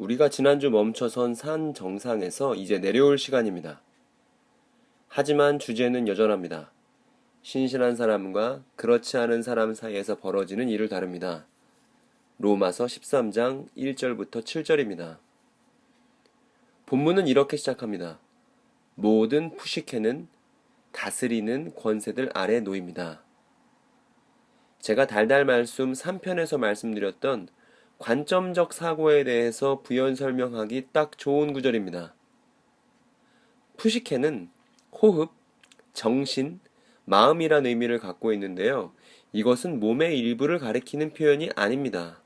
우리가 지난주 멈춰선 산 정상에서 이제 내려올 시간입니다. 하지만 주제는 여전합니다. 신실한 사람과 그렇지 않은 사람 사이에서 벌어지는 일을 다룹니다. 로마서 13장 1절부터 7절입니다. 본문은 이렇게 시작합니다. 모든 푸시케는 다스리는 권세들 아래 놓입니다. 제가 달달 말씀 3편에서 말씀드렸던 관점적 사고에 대해서 부연 설명하기 딱 좋은 구절입니다. 푸시케는 호흡, 정신, 마음이란 의미를 갖고 있는데요. 이것은 몸의 일부를 가리키는 표현이 아닙니다.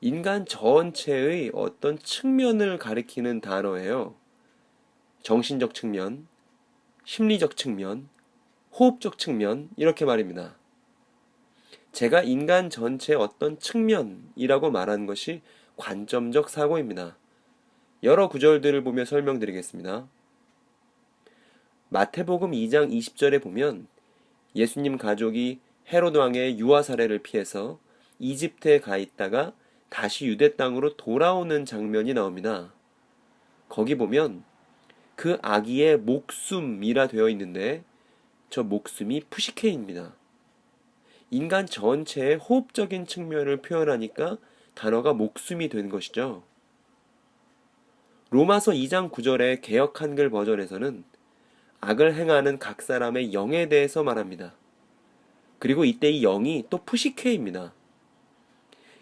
인간 전체의 어떤 측면을 가리키는 단어예요. 정신적 측면, 심리적 측면, 호흡적 측면, 이렇게 말입니다. 제가 인간 전체의 어떤 측면이라고 말하는 것이 관점적 사고입니다. 여러 구절들을 보며 설명드리겠습니다. 마태복음 2장 20절에 보면 예수님 가족이 헤로드 왕의 유아 사례를 피해서 이집트에 가 있다가 다시 유대 땅으로 돌아오는 장면이 나옵니다. 거기 보면 그 아기의 목숨이라 되어 있는데 저 목숨이 푸시케입니다. 인간 전체의 호흡적인 측면을 표현하니까 단어가 목숨이 된 것이죠. 로마서 2장 9절의 개혁 한글 버전에서는 악을 행하는 각 사람의 영에 대해서 말합니다. 그리고 이때 이 영이 또 푸시케입니다.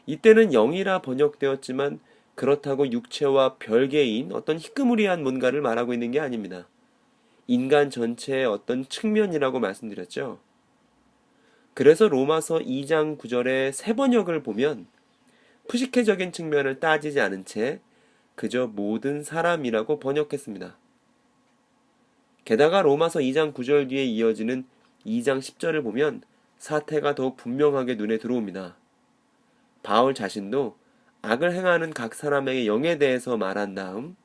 이때는 영이라 번역되었지만 그렇다고 육체와 별개인 어떤 희끄무리한 뭔가를 말하고 있는 게 아닙니다. 인간 전체의 어떤 측면이라고 말씀드렸죠. 그래서 로마서 2장 9절의 세 번역을 보면 푸시케적인 측면을 따지지 않은 채 그저 모든 사람이라고 번역했습니다. 게다가 로마서 2장 9절 뒤에 이어지는 2장 10절을 보면 사태가 더욱 분명하게 눈에 들어옵니다. 바울 자신도 악을 행하는 각 사람에게 영에 대해서 말한 다음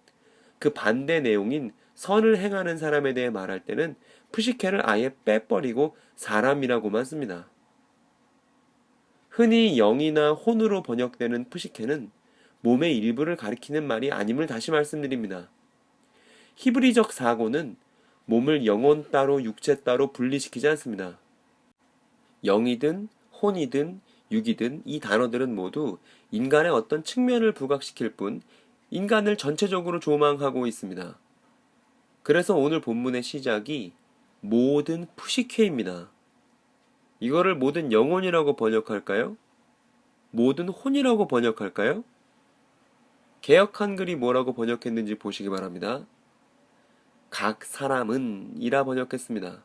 그 반대 내용인 선을 행하는 사람에 대해 말할 때는 푸시케를 아예 빼버리고 사람이라고만 씁니다. 흔히 영이나 혼으로 번역되는 푸시케는 몸의 일부를 가리키는 말이 아님을 다시 말씀드립니다. 히브리적 사고는 몸을 영혼 따로 육체 따로 분리시키지 않습니다. 영이든 혼이든 육이든 이 단어들은 모두 인간의 어떤 측면을 부각시킬 뿐 인간을 전체적으로 조망하고 있습니다. 그래서 오늘 본문의 시작이 모든 푸시케입니다. 이거를 모든 영혼이라고 번역할까요? 모든 혼이라고 번역할까요? 개혁 한글이 뭐라고 번역했는지 보시기 바랍니다. 각 사람은 이라 번역했습니다.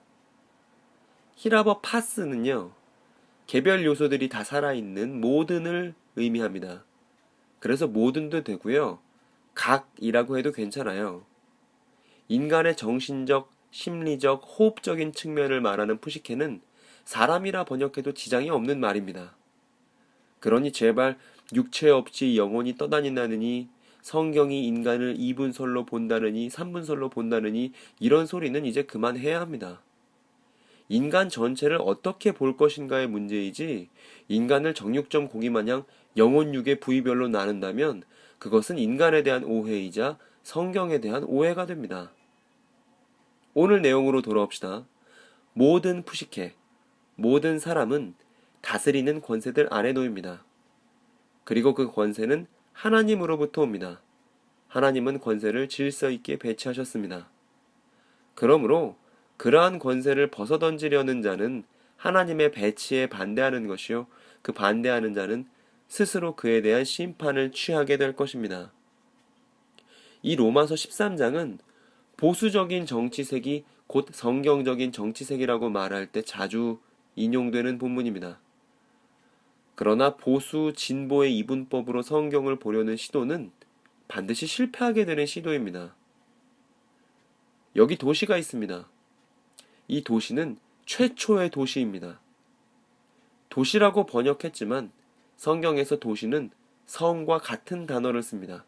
히라버 파스는요, 개별 요소들이 다 살아있는 모든을 의미합니다. 그래서 모든도 되고요. 각이라고 해도 괜찮아요. 인간의 정신적, 심리적, 호흡적인 측면을 말하는 푸시케는 사람이라 번역해도 지장이 없는 말입니다. 그러니 제발 육체 없이 영혼이 떠다닌다느니 성경이 인간을 2분설로 본다느니 3분설로 본다느니 이런 소리는 이제 그만해야 합니다. 인간 전체를 어떻게 볼 것인가의 문제이지 인간을 정육점 고기 마냥 영혼육의 부위별로 나눈다면 그것은 인간에 대한 오해이자 성경에 대한 오해가 됩니다. 오늘 내용으로 돌아옵시다. 모든 푸시케, 모든 사람은 다스리는 권세들 아래 놓입니다. 그리고 그 권세는 하나님으로부터 옵니다. 하나님은 권세를 질서 있게 배치하셨습니다. 그러므로 그러한 권세를 벗어던지려는 자는 하나님의 배치에 반대하는 것이요. 그 반대하는 자는 스스로 그에 대한 심판을 취하게 될 것입니다. 이 로마서 13장은 보수적인 정치색이 곧 성경적인 정치색이라고 말할 때 자주 인용되는 본문입니다. 그러나 보수 진보의 이분법으로 성경을 보려는 시도는 반드시 실패하게 되는 시도입니다. 여기 도시가 있습니다. 이 도시는 최초의 도시입니다. 도시라고 번역했지만 성경에서 도시는 성과 같은 단어를 씁니다.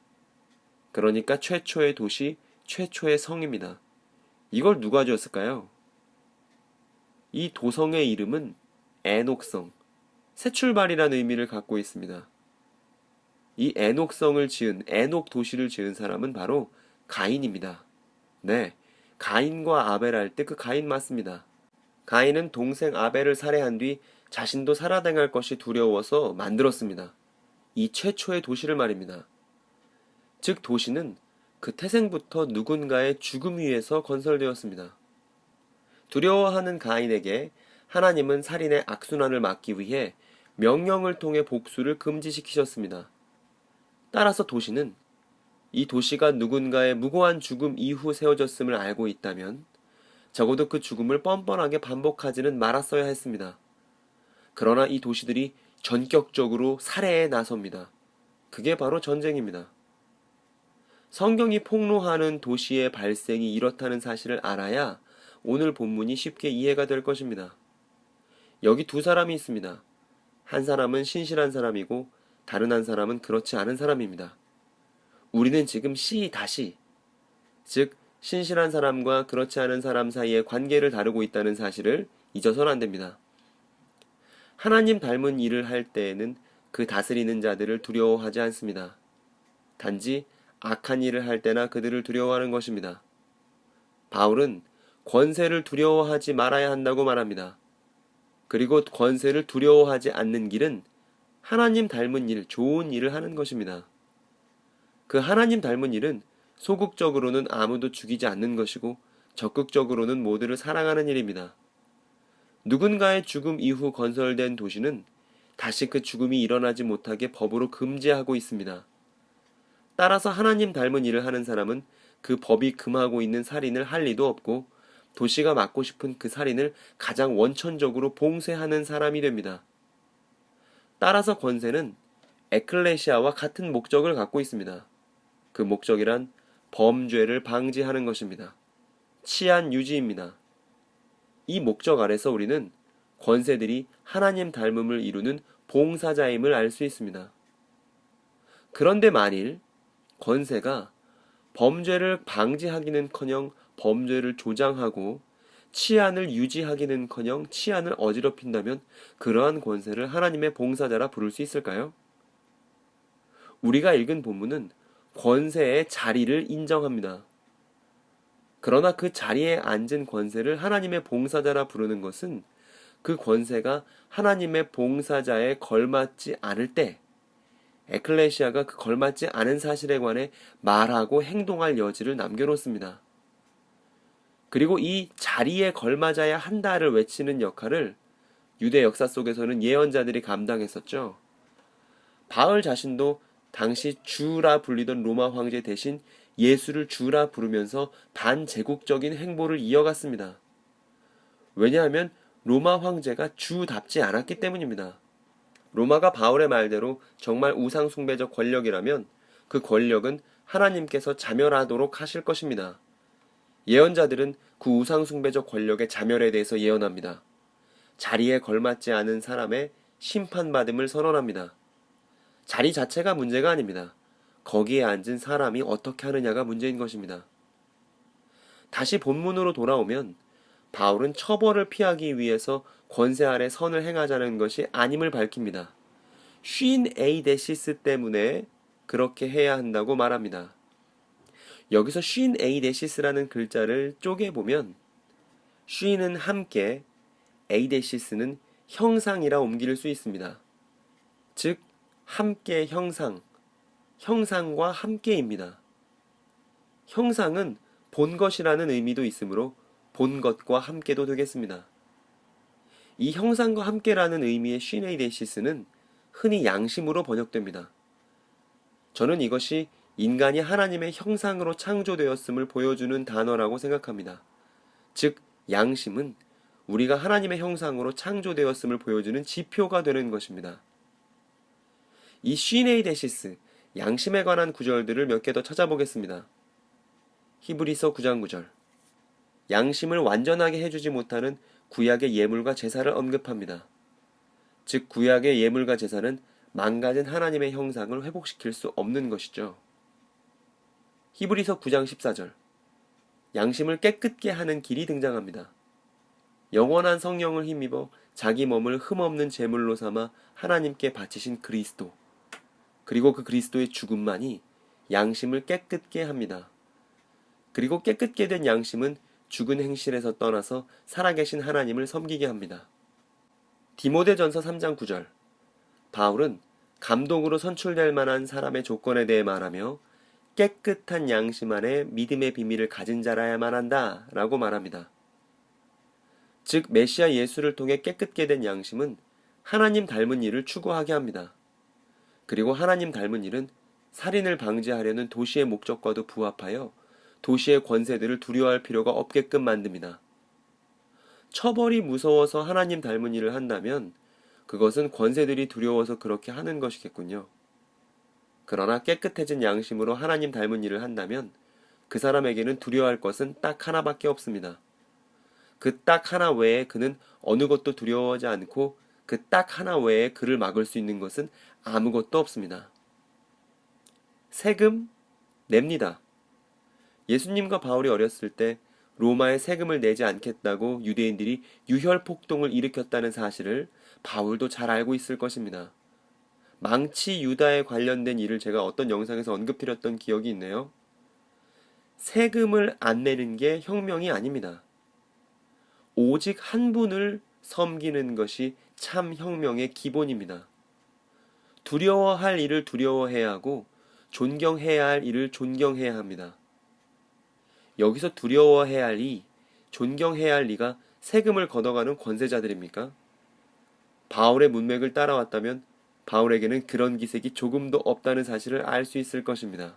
그러니까 최초의 도시, 최초의 성입니다. 이걸 누가 지었을까요? 이 도성의 이름은 에녹성, 새 출발이라는 의미를 갖고 있습니다. 이 에녹성을 지은 에녹 도시를 지은 사람은 바로 가인입니다. 네, 가인과 아벨 할 때 그 가인 맞습니다. 가인은 동생 아벨을 살해한 뒤 자신도 살아당할 것이 두려워서 만들었습니다. 이 최초의 도시를 말입니다. 즉 도시는 그 태생부터 누군가의 죽음 위에서 건설되었습니다. 두려워하는 가인에게 하나님은 살인의 악순환을 막기 위해 명령을 통해 복수를 금지시키셨습니다. 따라서 도시는 이 도시가 누군가의 무고한 죽음 이후 세워졌음을 알고 있다면 적어도 그 죽음을 뻔뻔하게 반복하지는 말았어야 했습니다. 그러나 이 도시들이 전격적으로 살해에 나섭니다. 그게 바로 전쟁입니다. 성경이 폭로하는 도시의 발생이 이렇다는 사실을 알아야 오늘 본문이 쉽게 이해가 될 것입니다. 여기 두 사람이 있습니다. 한 사람은 신실한 사람이고 다른 한 사람은 그렇지 않은 사람입니다. 우리는 지금 C 다시 즉 신실한 사람과 그렇지 않은 사람 사이의 관계를 다루고 있다는 사실을 잊어서는 안 됩니다. 하나님 닮은 일을 할 때에는 그 다스리는 자들을 두려워하지 않습니다. 단지 악한 일을 할 때나 그들을 두려워하는 것입니다. 바울은 권세를 두려워하지 말아야 한다고 말합니다. 그리고 권세를 두려워하지 않는 길은 하나님 닮은 일, 좋은 일을 하는 것입니다. 그 하나님 닮은 일은 소극적으로는 아무도 죽이지 않는 것이고 적극적으로는 모두를 사랑하는 일입니다. 누군가의 죽음 이후 건설된 도시는 다시 그 죽음이 일어나지 못하게 법으로 금지하고 있습니다. 따라서 하나님 닮은 일을 하는 사람은 그 법이 금하고 있는 살인을 할 리도 없고 도시가 맡고 싶은 그 살인을 가장 원천적으로 봉쇄하는 사람이 됩니다. 따라서 권세는 에클레시아와 같은 목적을 갖고 있습니다. 그 목적이란 범죄를 방지하는 것입니다. 치안 유지입니다. 이 목적 아래서 우리는 권세들이 하나님 닮음을 이루는 봉사자임을 알 수 있습니다. 그런데 만일 권세가 범죄를 방지하기는커녕 범죄를 조장하고 치안을 유지하기는커녕 치안을 어지럽힌다면 그러한 권세를 하나님의 봉사자라 부를 수 있을까요? 우리가 읽은 본문은 권세의 자리를 인정합니다. 그러나 그 자리에 앉은 권세를 하나님의 봉사자라 부르는 것은 그 권세가 하나님의 봉사자에 걸맞지 않을 때 에클레시아가 그 걸맞지 않은 사실에 관해 말하고 행동할 여지를 남겨놓습니다. 그리고 이 자리에 걸맞아야 한다를 외치는 역할을 유대 역사 속에서는 예언자들이 감당했었죠. 바울 자신도 당시 주라 불리던 로마 황제 대신 예수를 주라 부르면서 반제국적인 행보를 이어갔습니다. 왜냐하면 로마 황제가 주답지 않았기 때문입니다. 로마가 바울의 말대로 정말 우상숭배적 권력이라면 그 권력은 하나님께서 자멸하도록 하실 것입니다. 예언자들은 그 우상숭배적 권력의 자멸에 대해서 예언합니다. 자리에 걸맞지 않은 사람의 심판받음을 선언합니다. 자리 자체가 문제가 아닙니다. 거기에 앉은 사람이 어떻게 하느냐가 문제인 것입니다. 다시 본문으로 돌아오면 바울은 처벌을 피하기 위해서 권세 아래 선을 행하자는 것이 아님을 밝힙니다. 쉰 에이데시스 때문에 그렇게 해야 한다고 말합니다. 여기서 쉰 에이데시스라는 글자를 쪼개보면 쉰은 함께 에이데시스는 형상이라 옮길 수 있습니다. 즉 함께 형상, 형상과 함께입니다. 형상은 본 것이라는 의미도 있으므로 본 것과 함께도 되겠습니다. 이 형상과 함께라는 의미의 쉬네이데시스는 흔히 양심으로 번역됩니다. 저는 이것이 인간이 하나님의 형상으로 창조되었음을 보여주는 단어라고 생각합니다. 즉, 양심은 우리가 하나님의 형상으로 창조되었음을 보여주는 지표가 되는 것입니다. 이 쉬네이데시스, 양심에 관한 구절들을 몇 개 더 찾아보겠습니다. 히브리서 9장 9절. 양심을 완전하게 해주지 못하는 구약의 예물과 제사를 언급합니다. 즉, 구약의 예물과 제사는 망가진 하나님의 형상을 회복시킬 수 없는 것이죠. 히브리서 9장 14절. 양심을 깨끗게 하는 길이 등장합니다. 영원한 성령을 힘입어 자기 몸을 흠없는 제물로 삼아 하나님께 바치신 그리스도. 그리고 그 그리스도의 죽음만이 양심을 깨끗게 합니다. 그리고 깨끗게 된 양심은 죽은 행실에서 떠나서 살아계신 하나님을 섬기게 합니다. 디모데전서 3장 9절 바울은 감동으로 선출될 만한 사람의 조건에 대해 말하며 깨끗한 양심 안에 믿음의 비밀을 가진 자라야만 한다 라고 말합니다. 즉 메시아 예수를 통해 깨끗게 된 양심은 하나님 닮은 일을 추구하게 합니다. 그리고 하나님 닮은 일은 살인을 방지하려는 도시의 목적과도 부합하여 도시의 권세들을 두려워할 필요가 없게끔 만듭니다. 처벌이 무서워서 하나님 닮은 일을 한다면 그것은 권세들이 두려워서 그렇게 하는 것이겠군요. 그러나 깨끗해진 양심으로 하나님 닮은 일을 한다면 그 사람에게는 두려워할 것은 딱 하나밖에 없습니다. 그 딱 하나 외에 그는 어느 것도 두려워하지 않고 그 딱 하나 외에 그를 막을 수 있는 것은 아무것도 없습니다. 세금 냅니다. 예수님과 바울이 어렸을 때 로마에 세금을 내지 않겠다고 유대인들이 유혈 폭동을 일으켰다는 사실을 바울도 잘 알고 있을 것입니다. 망치 유다에 관련된 일을 제가 어떤 영상에서 언급드렸던 기억이 있네요. 세금을 안 내는 게 혁명이 아닙니다. 오직 한 분을 섬기는 것이 참 혁명의 기본입니다. 두려워할 일을 두려워해야 하고 존경해야 할 일을 존경해야 합니다. 여기서 두려워해야 할 이, 존경해야 할 이가 세금을 걷어가는 권세자들입니까? 바울의 문맥을 따라왔다면 바울에게는 그런 기색이 조금도 없다는 사실을 알 수 있을 것입니다.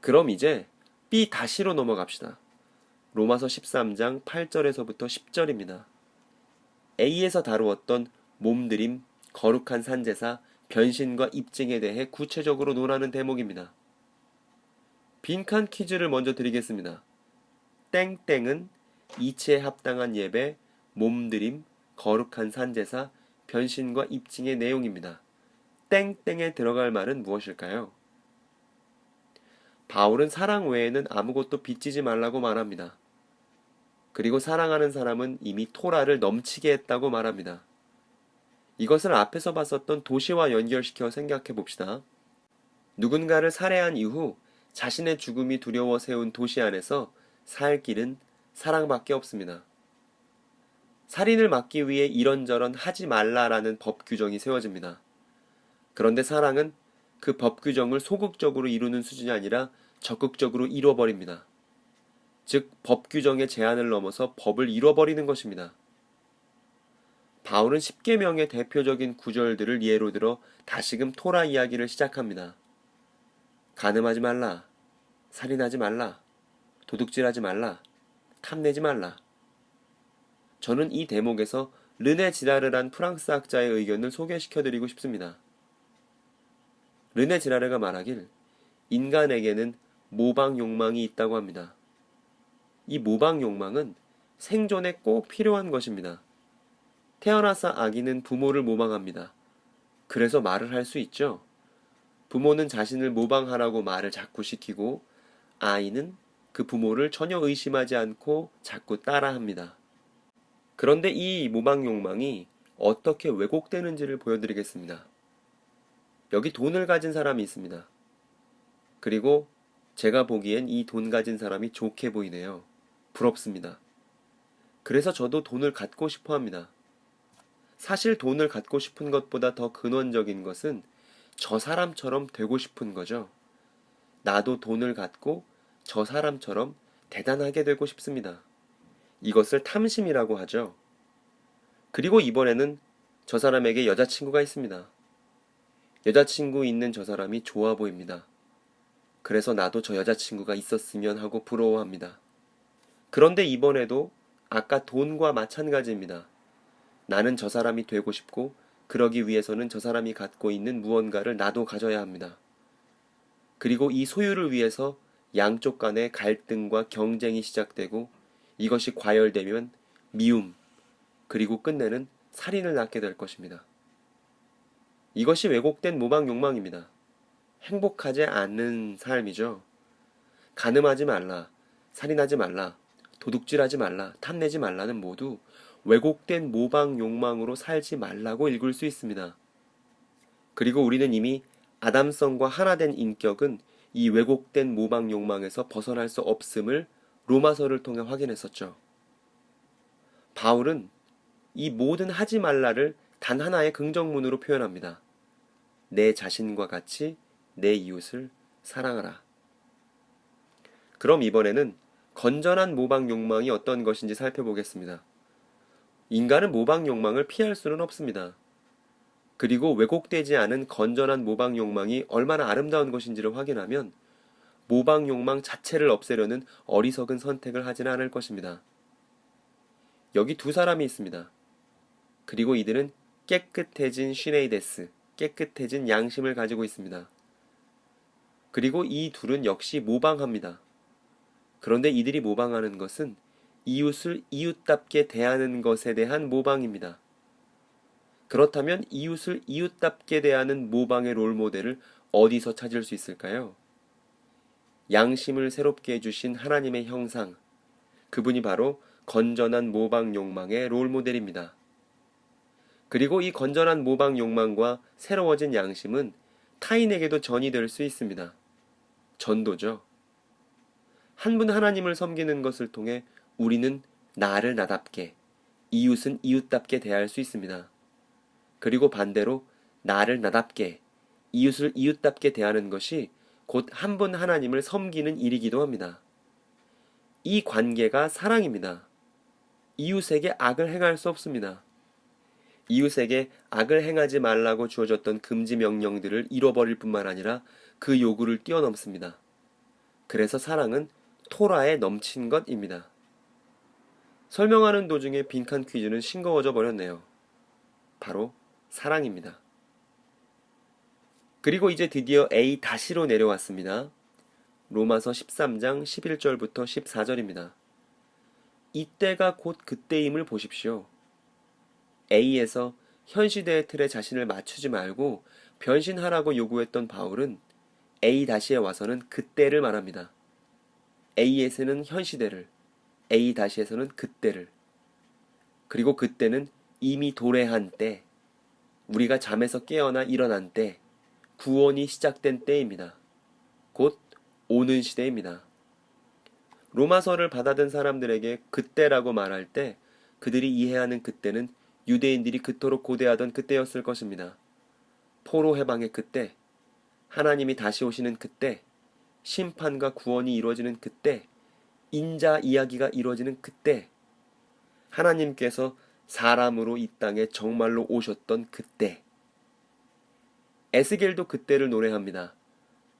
그럼 이제 B 다시로 넘어갑시다. 로마서 13장 8절에서부터 10절입니다. A에서 다루었던 몸드림, 거룩한 산제사, 변신과 입증에 대해 구체적으로 논하는 대목입니다. 빈칸 퀴즈를 먼저 드리겠습니다. 땡땡은 이치에 합당한 예배, 몸드림, 거룩한 산제사, 변신과 입증의 내용입니다. 땡땡에 들어갈 말은 무엇일까요? 바울은 사랑 외에는 아무것도 빚지지 말라고 말합니다. 그리고 사랑하는 사람은 이미 토라를 넘치게 했다고 말합니다. 이것을 앞에서 봤었던 도시와 연결시켜 생각해 봅시다. 누군가를 살해한 이후 자신의 죽음이 두려워 세운 도시 안에서 살 길은 사랑밖에 없습니다. 살인을 막기 위해 이런저런 하지 말라라는 법 규정이 세워집니다. 그런데 사랑은 그 법 규정을 소극적으로 이루는 수준이 아니라 적극적으로 이뤄버립니다. 즉, 법 규정의 제한을 넘어서 법을 이뤄버리는 것입니다. 바울은 10계명의 대표적인 구절들을 예로 들어 다시금 토라 이야기를 시작합니다. 가늠하지 말라, 살인하지 말라, 도둑질하지 말라, 탐내지 말라. 저는 이 대목에서 르네 지라르란 프랑스 학자의 의견을 소개시켜드리고 싶습니다. 르네 지라르가 말하길 인간에게는 모방 욕망이 있다고 합니다. 이 모방 욕망은 생존에 꼭 필요한 것입니다. 태어나서 아기는 부모를 모방합니다. 그래서 말을 할 수 있죠. 부모는 자신을 모방하라고 말을 자꾸 시키고 아이는 그 부모를 전혀 의심하지 않고 자꾸 따라합니다. 그런데 이 모방 욕망이 어떻게 왜곡되는지를 보여드리겠습니다. 여기 돈을 가진 사람이 있습니다. 그리고 제가 보기엔 이 돈 가진 사람이 좋게 보이네요. 부럽습니다. 그래서 저도 돈을 갖고 싶어 합니다. 사실 돈을 갖고 싶은 것보다 더 근원적인 것은 저 사람처럼 되고 싶은 거죠. 나도 돈을 갖고 저 사람처럼 대단하게 되고 싶습니다. 이것을 탐심이라고 하죠. 그리고 이번에는 저 사람에게 여자친구가 있습니다. 여자친구 있는 저 사람이 좋아 보입니다. 그래서 나도 저 여자친구가 있었으면 하고 부러워합니다. 그런데 이번에도 아까 돈과 마찬가지입니다. 나는 저 사람이 되고 싶고 그러기 위해서는 저 사람이 갖고 있는 무언가를 나도 가져야 합니다. 그리고 이 소유를 위해서 양쪽 간의 갈등과 경쟁이 시작되고 이것이 과열되면 미움, 그리고 끝내는 살인을 낳게 될 것입니다. 이것이 왜곡된 모방 욕망입니다. 행복하지 않는 삶이죠. 가늠하지 말라, 살인하지 말라, 도둑질하지 말라, 탐내지 말라는 모두 왜곡된 모방 욕망으로 살지 말라고 읽을 수 있습니다. 그리고 우리는 이미 아담성과 하나된 인격은 이 왜곡된 모방 욕망에서 벗어날 수 없음을 로마서를 통해 확인했었죠. 바울은 이 모든 하지 말라를 단 하나의 긍정문으로 표현합니다. 내 자신과 같이 내 이웃을 사랑하라. 그럼 이번에는 건전한 모방 욕망이 어떤 것인지 살펴보겠습니다. 인간은 모방 욕망을 피할 수는 없습니다. 그리고 왜곡되지 않은 건전한 모방 욕망이 얼마나 아름다운 것인지를 확인하면 모방 욕망 자체를 없애려는 어리석은 선택을 하지는 않을 것입니다. 여기 두 사람이 있습니다. 그리고 이들은 깨끗해진 시네이데스, 깨끗해진 양심을 가지고 있습니다. 그리고 이 둘은 역시 모방합니다. 그런데 이들이 모방하는 것은 이웃을 이웃답게 대하는 것에 대한 모방입니다. 그렇다면 이웃을 이웃답게 대하는 모방의 롤 모델을 어디서 찾을 수 있을까요? 양심을 새롭게 해주신 하나님의 형상, 그분이 바로 건전한 모방 욕망의 롤 모델입니다. 그리고 이 건전한 모방 욕망과 새로워진 양심은 타인에게도 전이 될 수 있습니다. 전도죠. 한 분 하나님을 섬기는 것을 통해 우리는 나를 나답게, 이웃은 이웃답게 대할 수 있습니다. 그리고 반대로 나를 나답게, 이웃을 이웃답게 대하는 것이 곧 한 분 하나님을 섬기는 일이기도 합니다. 이 관계가 사랑입니다. 이웃에게 악을 행할 수 없습니다. 이웃에게 악을 행하지 말라고 주어졌던 금지 명령들을 잃어버릴 뿐만 아니라 그 요구를 뛰어넘습니다. 그래서 사랑은 토라에 넘친 것입니다. 설명하는 도중에 빈칸 퀴즈는 싱거워져 버렸네요. 바로 사랑입니다. 그리고 이제 드디어 A 다시로 내려왔습니다. 로마서 13장 11절부터 14절입니다. 이때가 곧 그때임을 보십시오. A에서 현 시대의 틀에 자신을 맞추지 말고 변신하라고 요구했던 바울은 A 다시에 와서는 그때를 말합니다. A에서는 현 시대를, A 다시에서는 그때를. 그리고 그때는 이미 도래한 때, 우리가 잠에서 깨어나 일어난 때, 구원이 시작된 때입니다. 곧 오는 시대입니다. 로마서를 받아든 사람들에게 그때라고 말할 때 그들이 이해하는 그때는 유대인들이 그토록 고대하던 그때였을 것입니다. 포로 해방의 그때, 하나님이 다시 오시는 그때, 심판과 구원이 이루어지는 그때, 인자 이야기가 이루어지는 그때, 하나님께서 사람으로 이 땅에 정말로 오셨던 그때. 에스겔도 그때를 노래합니다.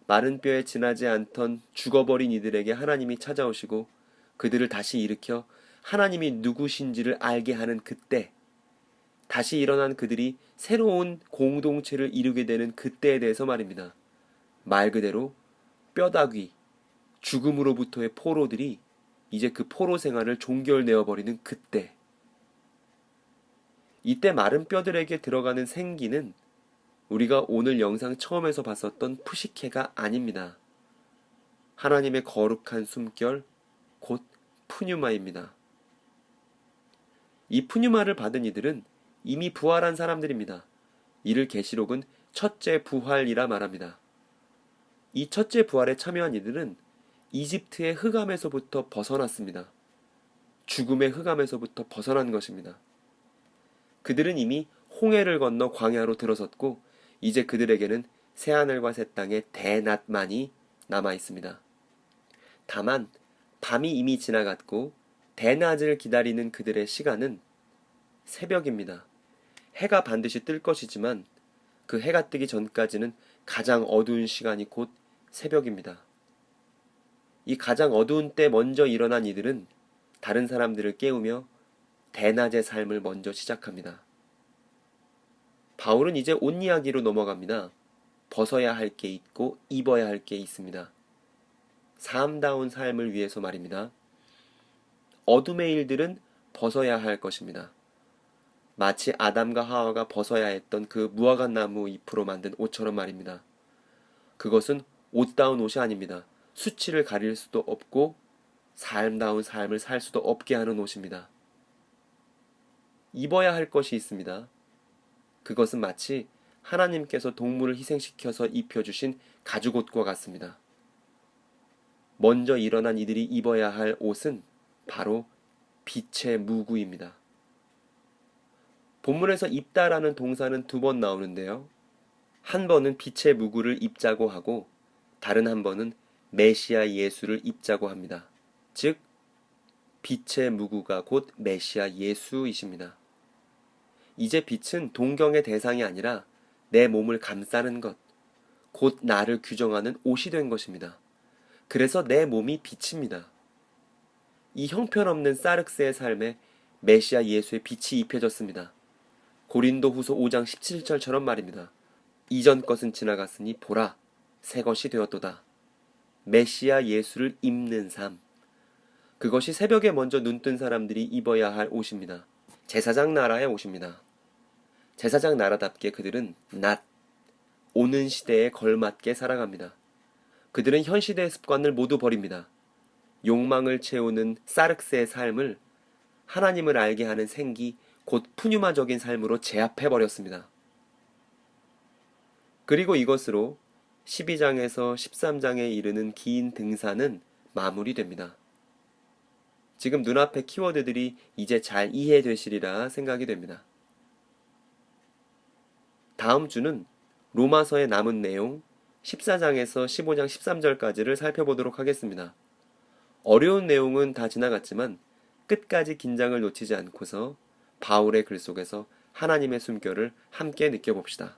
마른 뼈에 지나지 않던 죽어버린 이들에게 하나님이 찾아오시고 그들을 다시 일으켜 하나님이 누구신지를 알게 하는 그때, 다시 일어난 그들이 새로운 공동체를 이루게 되는 그때에 대해서 말입니다. 말 그대로 뼈다귀, 죽음으로부터의 포로들이 이제 그 포로 생활을 종결내어 버리는 그때. 이때 마른 뼈들에게 들어가는 생기는 우리가 오늘 영상 처음에서 봤었던 푸시케가 아닙니다. 하나님의 거룩한 숨결, 곧 푸뉴마입니다. 이 푸뉴마를 받은 이들은 이미 부활한 사람들입니다. 이를 계시록은 첫째 부활이라 말합니다. 이 첫째 부활에 참여한 이들은 이집트의 흑암에서부터 벗어났습니다. 죽음의 흑암에서부터 벗어난 것입니다. 그들은 이미 홍해를 건너 광야로 들어섰고 이제 그들에게는 새하늘과 새 땅의 대낮만이 남아 있습니다. 다만 밤이 이미 지나갔고 대낮을 기다리는 그들의 시간은 새벽입니다. 해가 반드시 뜰 것이지만 그 해가 뜨기 전까지는 가장 어두운 시간이 곧 새벽입니다. 이 가장 어두운 때 먼저 일어난 이들은 다른 사람들을 깨우며 대낮의 삶을 먼저 시작합니다. 바울은 이제 옷 이야기로 넘어갑니다. 벗어야 할 게 있고 입어야 할 게 있습니다. 삶다운 삶을 위해서 말입니다. 어둠의 일들은 벗어야 할 것입니다. 마치 아담과 하와가 벗어야 했던 그 무화과 나무 잎으로 만든 옷처럼 말입니다. 그것은 옷다운 옷이 아닙니다. 수치를 가릴 수도 없고 삶다운 삶을 살 수도 없게 하는 옷입니다. 입어야 할 것이 있습니다. 그것은 마치 하나님께서 동물을 희생시켜서 입혀주신 가죽옷과 같습니다. 먼저 일어난 이들이 입어야 할 옷은 바로 빛의 무구입니다. 본문에서 입다라는 동사는 두 번 나오는데요. 한 번은 빛의 무구를 입자고 하고 다른 한 번은 메시아 예수를 입자고 합니다. 즉 빛의 무구가 곧 메시아 예수이십니다. 이제 빛은 동경의 대상이 아니라 내 몸을 감싸는 것, 곧 나를 규정하는 옷이 된 것입니다. 그래서 내 몸이 빛입니다. 이 형편없는 사르스의 삶에 메시아 예수의 빛이 입혀졌습니다. 고린도 후서 5장 17절처럼 말입니다. 이전 것은 지나갔으니 보라, 새 것이 되었도다. 메시아 예수를 입는 삶. 그것이 새벽에 먼저 눈뜬 사람들이 입어야 할 옷입니다. 제사장 나라의 옷입니다. 제사장 나라답게 그들은 낮, 오는 시대에 걸맞게 살아갑니다. 그들은 현 시대의 습관을 모두 버립니다. 욕망을 채우는 사르스의 삶을 하나님을 알게 하는 생기, 곧 푸뉴마적인 삶으로 제압해 버렸습니다. 그리고 이것으로 12장에서 13장에 이르는 긴 등산은 마무리됩니다. 지금 눈앞의 키워드들이 이제 잘 이해되시리라 생각이 됩니다. 다음 주는 로마서의 남은 내용 14장에서 15장 13절까지를 살펴보도록 하겠습니다. 어려운 내용은 다 지나갔지만 끝까지 긴장을 놓치지 않고서 바울의 글 속에서 하나님의 숨결을 함께 느껴봅시다.